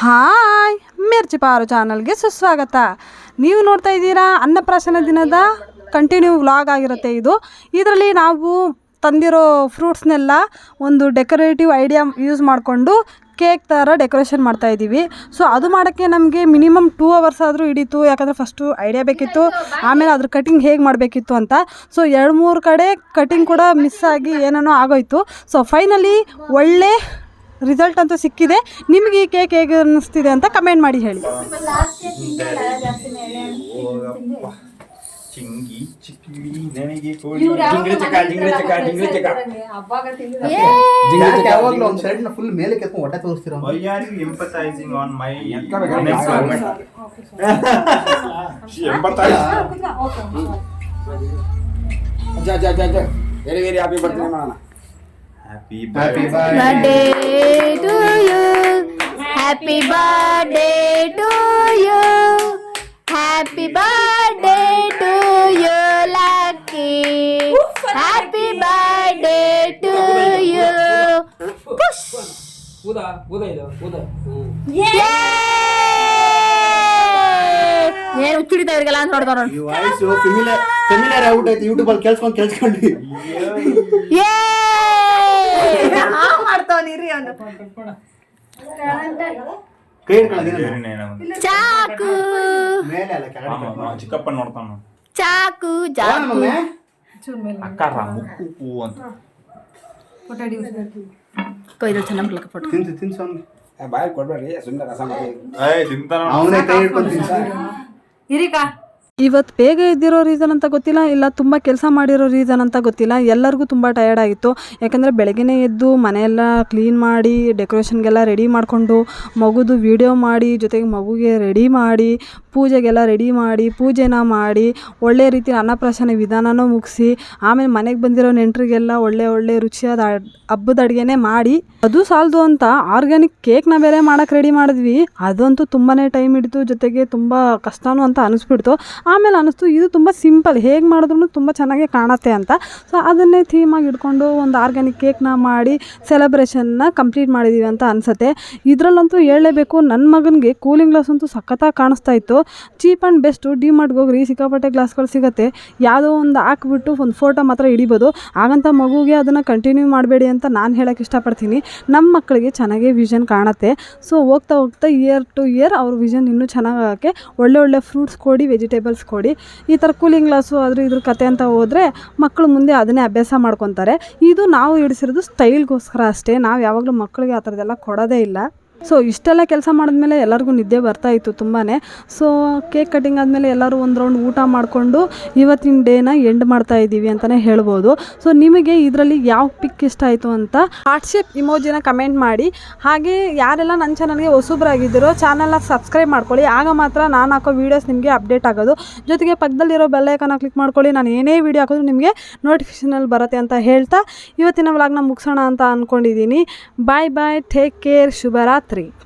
Hi ಮಿರ್ಚಿ ಪಾರು ಚಾನಲ್ಗೆ ಸುಸ್ವಾಗತ. ನೀವು ನೋಡ್ತಾ ಇದ್ದೀರಾ ಅನ್ನಪ್ರಾಶನ ದಿನದ ಕಂಟಿನ್ಯೂ ವ್ಲಾಗ್ ಆಗಿರುತ್ತೆ ಇದು. ಇದರಲ್ಲಿ ನಾವು ತಂದಿರೋ ಫ್ರೂಟ್ಸ್ನೆಲ್ಲ ಒಂದು ಡೆಕೋರೇಟಿವ್ ಐಡಿಯಾ ಯೂಸ್ ಮಾಡಿಕೊಂಡು ಕೇಕ್ ಥರ ಡೆಕೋರೇಷನ್ ಮಾಡ್ತಾ ಇದ್ದೀವಿ. ಸೊ ಅದು ಮಾಡೋಕ್ಕೆ ನಮಗೆ ಮಿನಿಮಮ್ ಟೂ ಅವರ್ಸ್ ಆದರೂ ಹಿಡೀತು, ಯಾಕಂದರೆ ಫಸ್ಟು ಐಡಿಯಾ ಬೇಕಿತ್ತು, ಆಮೇಲೆ ಅದ್ರ ಕಟಿಂಗ್ ಹೇಗೆ ಮಾಡಬೇಕಿತ್ತು ಅಂತ. ಸೊ ಎರಡು ಮೂರು ಕಡೆ ಕಟಿಂಗ್ ಕೂಡ ಮಿಸ್ ಆಗಿ ಏನೇನೋ ಆಗೋಯ್ತು. ಸೊ ಫೈನಲಿ ಒಳ್ಳೆ ರಿಸಲ್ಟ್ ಅಂತೂ ಸಿಕ್ಕಿದೆ. ನಿಮಗೆ ಈ ಕೇಕ್ ಹೇಗೆ ಅನ್ನಿಸ್ತಿದೆ ಅಂತ ಕಮೆಂಟ್ ಮಾಡಿ ಹೇಳಿ. ಚಿಂಗಿ ನನಗೆ ಕೋಳಿ. ಚಕ ಚಕ ಚಕ. ಯಾವಾಗ್ಲೂ ಯಾವಾಗಲೂ ಒಂದು ಫುಲ್ ಮೇಲೆ ಕೆತ್ಕೊಂಡು ಹೊಟ್ಟೆ ತೋರಿಸ್ತೀರ why are you empathising on my empathise ಜಾ ಜಾ ಜಾ ಜಾ ವೆರಿ ವೆರಿ ಹ್ಯಾಪಿ ಬರ್ತೀನಿ ಮಾಡೋಣ. Happy birthday to you. Happy birthday to you. Happy birthday to you, Lucky. Happy birthday to you. Push. ಊದ ಊದ ಇದು ಊದ ಏನು ಹುಚ್ಚಿಡಿತಾ ಇವ್ರಿಗೆಲ್ಲ ಅಂತ ನೋಡ್ತಾರ ಈ ವಾಯ್ಸ್ ಫೆಮಿಲಿಯರ್ ಫೆಮಿಲಿಯರ್ ಆಗ್ಬಿಟ್ಟೈತೆ ಯೂಟ್ಯೂಬ್ ಅಲ್ಲಿ ಕೇಳ್ಸ್ಕೊಂಡ್ ಕೇಳ್ಸ್ಕೊಂಡು ಅವನು ಕೈ ಚಾಕು. ಮೇಲೆ ಅಲ್ಲ ಕೆಳಗಡೆ ಚಿಕ್ಕಪ್ಪ ನೋಡ್ತಾನ ಚಾಕು ಜಾಕು? ಅಕ್ಕಾರ ಮುಕ್ಕು ಹೂ ಅಂತ. ಕೊಯ್ದು ಚೆನ್ನಾಗಿ ಫೋಟೋ. ತಿನ್ಸು ತಿನ್ಸು ಅವ್ನಿಗೆ. ಬಾಯ್ ಕೊಡ್ಬೇಡಿ ಸುಮ್ಮನೆ ರಸ ಮಾಡಿ. ಏಯ್ ತಿಂತಾನ ಅವನೇ ಕೈ ಹಿಡ್ಕೊಂಡು ತಿನ್ಸ. ಇವತ್ತು ಬೇಗ ಎದ್ದಿರೋ ರೀಸನ್ ಅಂತ ಗೊತ್ತಿಲ್ಲ, ಇಲ್ಲ ತುಂಬ ಕೆಲಸ ಮಾಡಿರೋ ರೀಸನ್ ಅಂತ ಗೊತ್ತಿಲ್ಲ, ಎಲ್ಲರಿಗೂ ತುಂಬ ಟಯರ್ಡ್ ಆಗಿತ್ತು. ಯಾಕಂದರೆ ಬೆಳಗ್ಗೆ ಎದ್ದು ಮನೆಯೆಲ್ಲ ಕ್ಲೀನ್ ಮಾಡಿ ಡೆಕೋರೇಷನ್ಗೆಲ್ಲ ರೆಡಿ ಮಾಡಿಕೊಂಡು, ಮಗುದು ವಿಡಿಯೋ ಮಾಡಿ, ಜೊತೆಗೆ ಮಗುಗೆ ರೆಡಿ ಮಾಡಿ, ಪೂಜೆಗೆಲ್ಲ ರೆಡಿ ಮಾಡಿ, ಪೂಜೆನ ಮಾಡಿ, ಒಳ್ಳೆ ರೀತಿ ಅನ್ನಪ್ರಾಶನ ವಿಧಾನನೂ ಮುಗಿಸಿ, ಆಮೇಲೆ ಮನೆಗೆ ಬಂದಿರೋ ನೆಂಟರಿಗೆಲ್ಲ ಒಳ್ಳೆ ಒಳ್ಳೆ ರುಚಿಯಾದ ಹಬ್ಬದ ಅಡುಗೆನೆ ಮಾಡಿ, ಅದು ಸಾಲದು ಅಂತ ಆರ್ಗ್ಯಾನಿಕ್ ಕೇಕ್ನ ಬೇರೆ ಮಾಡೋಕ್ಕೆ ರೆಡಿ ಮಾಡಿದ್ವಿ. ಅದಂತೂ ತುಂಬಾ ಟೈಮ್ ಹಿಡಿತು ಜೊತೆಗೆ ತುಂಬ ಕಷ್ಟನೂ ಅಂತ ಅನಿಸ್ಬಿಡ್ತು. ಆಮೇಲೆ ಅನ್ನಿಸ್ತು, ಇದು ತುಂಬ ಸಿಂಪಲ್, ಹೇಗೆ ಮಾಡಿದ್ರು ತುಂಬ ಚೆನ್ನಾಗಿ ಕಾಣತ್ತೆ ಅಂತ. ಸೊ ಅದನ್ನೇ ಥೀಮಾಗಿ ಇಟ್ಕೊಂಡು ಒಂದು ಆರ್ಗ್ಯಾನಿಕ್ ಕೇಕ್ನ ಮಾಡಿ ಸೆಲೆಬ್ರೇಷನ್ನ ಕಂಪ್ಲೀಟ್ ಮಾಡಿದ್ದೀವಿ ಅಂತ ಅನಿಸುತ್ತೆ. ಇದರಲ್ಲಂತೂ ಹೇಳಲೇಬೇಕು ನನ್ನ ಮಗನಿಗೆ ಕೂಲಿಂಗ್ ಗ್ಲಾಸ್ ಅಂತೂ ಸಖತ್ತಾಗಿ ಕಾಣಿಸ್ತಾ ಇತ್ತು. ಚೀಪ್ ಆ್ಯಂಡ್ ಬೆಸ್ಟು ಡಿ ಹೋಗ್ರಿ, ಸಿಕ್ಕಾಪಟ್ಟೆ ಗ್ಲಾಸ್ಗಳು ಸಿಗುತ್ತೆ. ಯಾವುದೋ ಒಂದು ಹಾಕ್ಬಿಟ್ಟು ಒಂದು ಫೋಟೋ ಮಾತ್ರ ಹಿಡಿಬೋದು ಹಾಗಂತ ಮಗುಗೆ ಅದನ್ನು ಕಂಟಿನ್ಯೂ ಮಾಡಬೇಡಿ ಅಂತ ನಾನು ಹೇಳೋಕ್ಕೆ ಇಷ್ಟಪಡ್ತೀನಿ. ನಮ್ಮ ಮಕ್ಕಳಿಗೆ ಚೆನ್ನಾಗೇ ವಿಷನ್ ಕಾಣುತ್ತೆ. ಸೊ ಹೋಗ್ತಾ ಹೋಗ್ತಾ ಇಯರ್ ಟು ಇಯರ್ ಅವ್ರ ವಿಷನ್ ಇನ್ನೂ ಚೆನ್ನಾಗಾಗಕ್ಕೆ ಒಳ್ಳೆ ಒಳ್ಳೆ ಫ್ರೂಟ್ಸ್ ಕೊಡಿ ವೆಜಿಟೇಬಲ್ಸ್ ಕೊಡಿ ಈ ಥರ ಕೂಲಿಂಗ್ ಗ್ಲಾಸು ಅದ್ರ ಇದ್ರ ಕತೆ ಅಂತ ಹೋದರೆ ಮಕ್ಕಳು ಮುಂದೆ ಅದನ್ನೇ ಅಭ್ಯಾಸ ಮಾಡ್ಕೊತಾರೆ. ಇದು ನಾವು ಹಿಡಿಸಿರೋದು ಸ್ಟೈಲ್ಗೋಸ್ಕರ ಅಷ್ಟೇ. ನಾವು ಯಾವಾಗಲೂ ಮಕ್ಕಳಿಗೆ ಆ ಥರದ್ದೆಲ್ಲ ಕೊಡೋದೇ ಇಲ್ಲ. ಸೊ ಇಷ್ಟೆಲ್ಲ ಕೆಲಸ ಮಾಡಿದ್ಮೇಲೆ ಎಲ್ಲರಿಗೂ ನಿದ್ದೆ ಬರ್ತಾ ಇತ್ತು ತುಂಬಾ ಸೊ ಕೇಕ್ ಕಟಿಂಗ್ ಆದಮೇಲೆ ಎಲ್ಲರೂ ಒಂದು ರೌಂಡ್ ಊಟ ಮಾಡಿಕೊಂಡು ಇವತ್ತಿನ ಡೇನ ಎಂಡ್ ಮಾಡ್ತಾ ಇದ್ದೀವಿ ಅಂತಲೇ ಹೇಳ್ಬೋದು. ಸೊ ನಿಮಗೆ ಇದರಲ್ಲಿ ಯಾವ ಪಿಕ್ ಇಷ್ಟ ಆಯಿತು ಅಂತ ಶೇಪ್ ಇಮೋಜಿನ ಕಮೆಂಟ್ ಮಾಡಿ. ಹಾಗೆ ಯಾರೆಲ್ಲ ನನ್ನ ಚಾನಲ್ಗೆ ಹೊಸಬ್ರಾಗಿದ್ದೀರೋ ಚಾನಲ್ನ ಸಬ್ಸ್ಕ್ರೈಬ್ ಮಾಡ್ಕೊಳ್ಳಿ. ಆಗ ಮಾತ್ರ ನಾನು ಹಾಕೋ ವೀಡಿಯೋಸ್ ನಿಮಗೆ ಅಪ್ಡೇಟ್ ಆಗೋದು. ಜೊತೆಗೆ ಪಕ್ಕದಲ್ಲಿರೋ ಬೆಲ್ಲೈಕನ್ನ ಕ್ಲಿಕ್ ಮಾಡ್ಕೊಳ್ಳಿ. ನಾನು ಏನೇ ವೀಡಿಯೋ ಹಾಕಿದ್ರು ನಿಮಗೆ ನೋಟಿಫಿಕೇಷನಲ್ಲಿ ಬರುತ್ತೆ ಅಂತ ಹೇಳ್ತಾ ಇವತ್ತಿನ ವ್ಲಾಗ್ನ ಮುಗಿಸೋಣ ಅಂತ ಅಂದ್ಕೊಂಡಿದ್ದೀನಿ ಬಾಯ್ ಬಾಯ್ ಟೇಕ್ ಕೇರ್ ಶುಭರಾತ್ರಿ. 3.